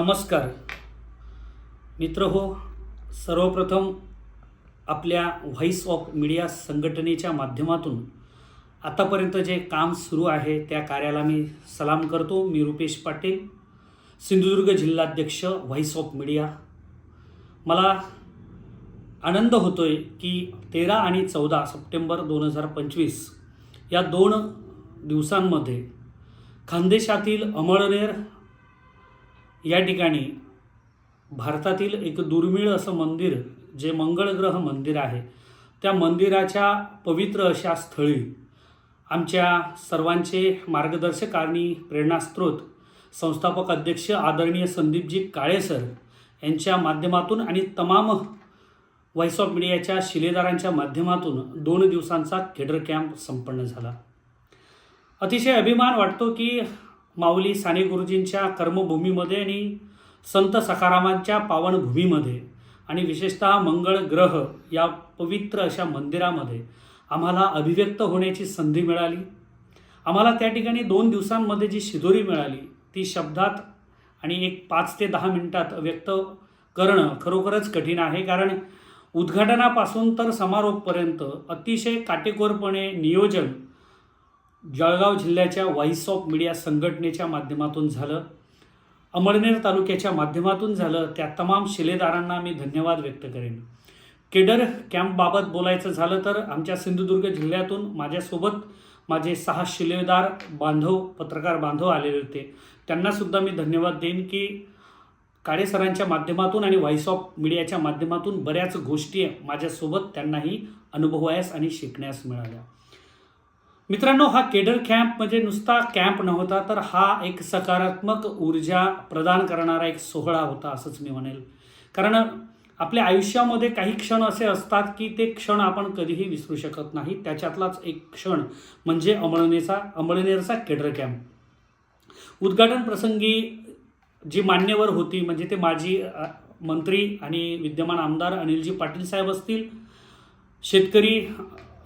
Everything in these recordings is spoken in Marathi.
नमस्कार. मित्र हो सर्वप्रथम आपल्या व्हॉइस ऑफ मीडिया संघटनेच्या माध्यमातून आतापर्यंत जे काम सुरू आहे त्या कार्याला मी सलाम करतो. मी रुपेश पाटील सिंधुदुर्ग जिल्हाध्यक्ष व्हॉइस ऑफ मीडिया मला आनंद होतो आहे की तेरा आणि चौदा सप्टेंबर दोन हजार पंचवीस या दोन दिवसांमध्ये खानदेशातील अमळनेर या ठिकाणी भारतातील एक दुर्मिळ असं मंदिर जे मंगळग्रह मंदिर आहे त्या मंदिराच्या पवित्र अशा स्थळी आमच्या सर्वांचे मार्गदर्शक आणि प्रेरणास्त्रोत संस्थापक अध्यक्ष आदरणीय संदीपजी काळेसर यांच्या माध्यमातून आणि तमाम व्हॉइस ऑफ मीडियाच्या शिलेदारांच्या माध्यमातून दोन दिवसांचा केडर कॅम्प संपन्न झाला. अतिशय अभिमान वाटतो की माऊली साने गुरुजींच्या कर्मभूमीमध्ये आणि संत सखारामांच्या पावनभूमीमध्ये आणि विशेषतः मंगळ ग्रह या पवित्र अशा मंदिरामध्ये आम्हाला अभिव्यक्त होण्याची संधी मिळाली. आम्हाला त्या ठिकाणी दोन दिवसांमध्ये जी शिदोरी मिळाली ती शब्दात आणि एक पाच ते दहा मिनटात व्यक्त करणं खरोखरच कठीण आहे. कारण उद्घाटनापासून तर समारोपपर्यंत अतिशय काटेकोरपणे नियोजन जळगाव जिल्ह्याच्या व्हॉइस ऑफ मीडिया संघटनेच्या माध्यमातून झालं. अमळनेर तालुक्याच्या माध्यमातून झालं. त्या तमाम शिलेदारांना मी धन्यवाद व्यक्त करेन. केडर कॅम्पबाबत बोलायचं झालं तर आमच्या सिंधुदुर्ग जिल्ह्यातून माझ्यासोबत माझे सहा शिलेदार बांधव पत्रकार बांधव आलेले होते. त्यांनासुद्धा मी धन्यवाद देईन की काळे सरांच्या माध्यमातून आणि व्हॉइस ऑफ मीडियाच्या माध्यमातून बऱ्याच गोष्टी माझ्यासोबत त्यांनाही अनुभवायास आणि शिकण्यास मिळाल्या. मित्रांनो हा केडर कॅम्प म्हणजे नुसता कॅम्प नव्हता तर हा एक सकारात्मक ऊर्जा प्रदान करणारा एक सोहळा होता असंच मी म्हणेल. कारण आपल्या आयुष्यामध्ये काही क्षण असे असतात की ते क्षण आपण कधीही विसरू शकत नाही. त्याच्यातलाच एक क्षण म्हणजे अमळनेरचा अमळनेरचा केडर कॅम्प उद्घाटन प्रसंगी जी मान्यवर होती म्हणजे ते माजी मंत्री आणि विद्यमान आमदार अनिलजी पाटील साहेब असतील. शेतकरी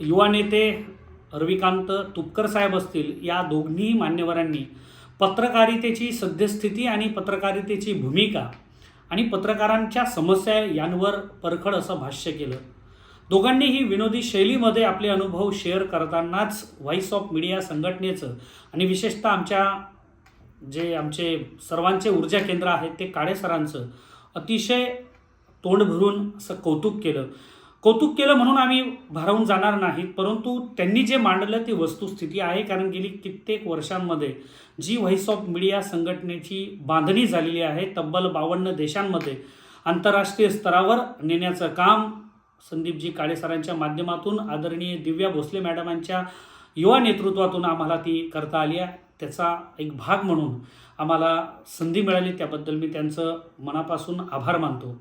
युवा नेते रविकांत तुपकर साहेब असतील या दोघी मान्यवरांनी पत्रकारितेची सद्यस्थिती आणि पत्रकारितेची भूमिका आणि पत्रकारांच्या समस्या यांवर परखड असं भाष्य केलं. दोघांनीही विनोदी शैलीमध्ये आपले अनुभव शेअर करतानाच व्हॉइस ऑफ मीडिया संघटनेचं आणि विशेषतः आमच्या जे आमचे सर्वांचे ऊर्जा केंद्र आहेत ते काळे सरांचं अतिशय तोंड भरून असं कौतुक केलं. कौतुक केलं म्हणून आम्ही भारावून जाणार नाहीत परंतु त्यांनी जे मांडलं ती वस्तुस्थिती आहे कारण गेली कित्येक वर्षांमध्ये जी व्हॉइस ऑफ मीडिया संघटनेची बांधणी झालेली आहे तब्बल बावन्न देशांमध्ये आंतरराष्ट्रीय स्तरावर नेण्याचं काम संदीपजी काळेसरांच्या माध्यमातून आदरणीय दिव्या भोसले मॅडमांच्या युवा नेतृत्वातून आम्हाला ती करता आली आहे. त्याचा एक भाग म्हणून आम्हाला संधी मिळाली त्याबद्दल मी त्यांचं मनापासून आभार मानतो.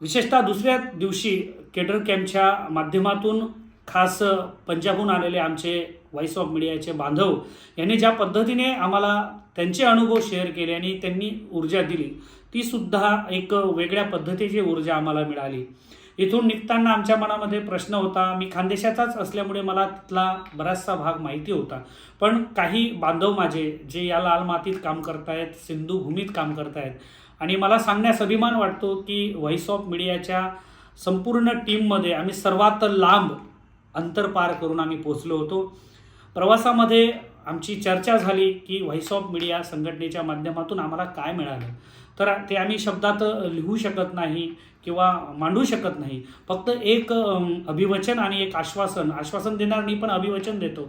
विशेषतः दुसऱ्या दिवशी केडर कॅम्पच्या माध्यमातून खास पंजाबहून आलेले आमचे व्हॉइस ऑफ मीडियाचे बांधव यांनी ज्या पद्धतीने आम्हाला त्यांचे अनुभव शेअर केले आणि त्यांनी ऊर्जा दिली ती सुद्धा एक वेगळ्या पद्धतीची ऊर्जा आम्हाला मिळाली. इथून निघताना आमच्या मनामध्ये प्रश्न होता मी खानदेशाचाच असल्यामुळे मला तिथला बराचसा भाग माहिती होता. पण काही बांधव माझे जे या लाल मातीत काम करतायत सिंधू भूमीत काम करतायत आणि मला सांगण्यास अभिमान वाटतो की व्हॉइस ऑफ मीडियाच्या संपूर्ण टीममध्ये आम्ही सर्वात लांब अंतर पार करून आम्ही पोचलो होतो. प्रवासामध्ये आमची चर्चा झाली की व्हॉइस ऑफ मीडिया संघटनेच्या माध्यमातून आम्हाला काय मिळालं. तर ते आम्ही शब्दात लिहू शकत नाही किंवा मांडू शकत नाही. फक्त एक अभिवचन आणि एक आश्वासन. आश्वासन देणार नाही पण अभिवचन देतो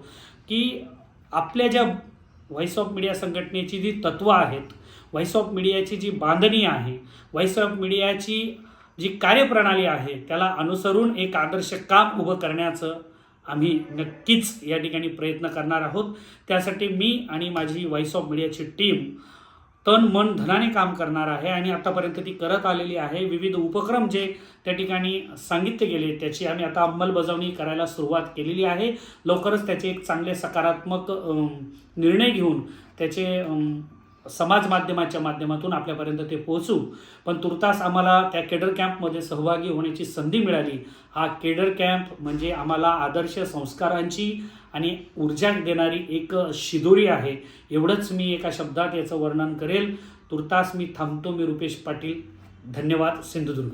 की आपल्या ज्या व्हॉइस ऑफ मीडिया संघटनेची जी तत्त्वं आहेत व्हॉइस ऑफ मीडियाची जी बांधणी आहे व्हॉइस ऑफ मीडियाची जी कार्यप्रणाली आहे त्याला अनुसरून एक आदर्श काम उभं करण्याचं आम्ही नक्कीच या ठिकाणी प्रयत्न करणार आहोत. त्यासाठी मी आणि माझी व्हॉइस ऑफ मीडियाची टीम तन मन धनाने काम करणार आहे आणि आतापर्यंत ती करत आलेली आहे. विविध उपक्रम जे त्या ठिकाणी सांगितले गेले त्याची आम्ही आता अंमलबजावणी करायला सुरुवात केलेली आहे. लवकरच त्याचे एक चांगले सकारात्मक निर्णय घेऊन त्याचे समाज माध्यमाच्या माध्यमातून आपल्यापर्यंत ते पोहोचू. पण तुर्तास आम्हाला त्या केडर कॅम्पमध्ये सहभागी होण्याची संधी मिळाली. हा केडर कॅम्प म्हणजे आम्हाला आदर्श संस्कारांची आणि ऊर्जा देणारी एक शिदोरी आहे. एवढंच मी एका शब्दात याचं वर्णन करेल. तुर्तास मी थांबतो मी रुपेश पाटील. धन्यवाद सिंधुदुर्ग.